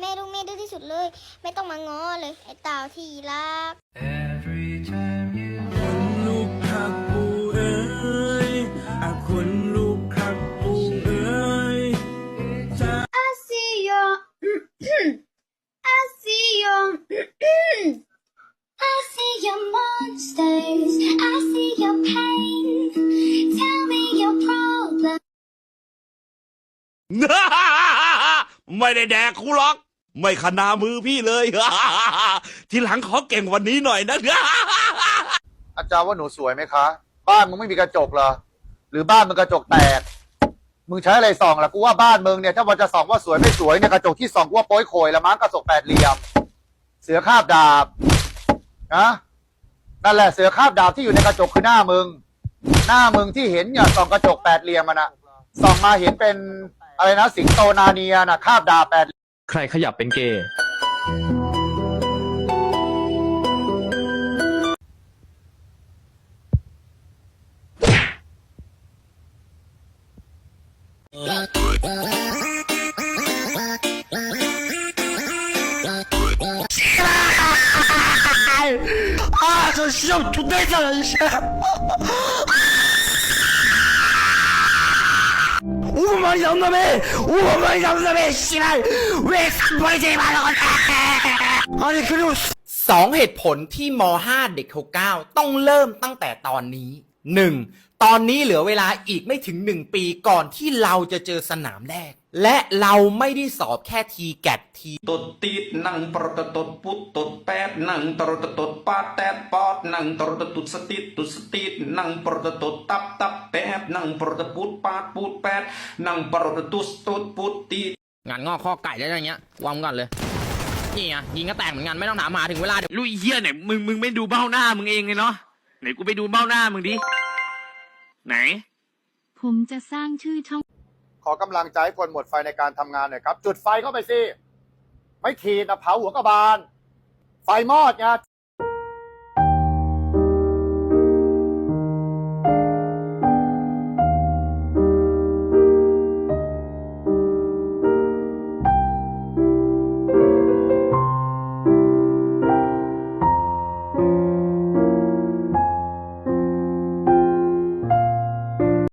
แม่ลูกแม่ดื้อที่สุดเลย ไม่ต้องมาง้อเลย ไอ้เต่าที่รัก Every time you คนลูกคักปูเอ้ยอะคนลูกคักปูเอ้ย I see your I see your I see your monsters I see your pain Tell me your problem ไม่ได้แดกคูหรอก ไม่ขนามือพี่เลย ทีหลังขอเก่งวันนี้หน่อยนะ อาจารย์ว่าหนูสวยไหมคะ บ้านมึงไม่มีกระจกเหรอ หรือบ้านมึงกระจกแตก มึงใช้อะไรส่องล่ะกูว่าบ้านมึงเนี่ย ถ้าวันจะส่องว่าสวยไม่สวยเนี่ยกระจกที่ส่องกูว่าโป้ยโขยละมั้งกระจกแปดเหลี่ยม เสือคาบดาบนะนั่นแหละเสือคาบดาบที่อยู่ในกระจกคือหน้ามึง หน้ามึงที่เห็นเนี่ยส่องกระจกแปดเหลี่ยมมันอะส่องมาเห็นเป็น อะไรนะ สิงโตนาเนียนะคาบดาบแปด ใครขยับเป็นเกย์ สองเหตุผลที่ม .5 เด็ก 69 ต้องเริ่มตั้งแต่ตอนนี้ 1. ตอนนี้เหลือเวลาอีกไม่ถึง 1 ปีก่อนที่เราจะเจอสนามแรก และเราไม่ได้สอบแค่ทีแกดทีตดตีดนังปรตตดปุตตดแปดนังตรตตดปาดแตดปอดนังตรตตุดสติดตุดสติดนังปรตตดตับตับแปดนังปรตปุดปาดปุดแปดนังปรตตุสตุดปุดตีดงานงอกข้อไก่ได้อย่างเงี้ยวางก่อนเลยนี่ไงยิงก็แตกเหมือนกันไม่ต้องถามหาถึงเวลาเดี๋ยวลุยเฮียไหนมึงมึงไม่ดูเบ้าหน้ามึงเองเลยเนาะ ไหนกูไปดูเบ้าหน้ามึงดิ ไหน ผมจะสร้างชื่อช่อง ขอกำลังใจให้คนหมดไฟในการทำงานหน่อยครับ จุดไฟเข้าไปสิ ไม่ขีดนะเผาหัวกระบาล ไฟมอดไง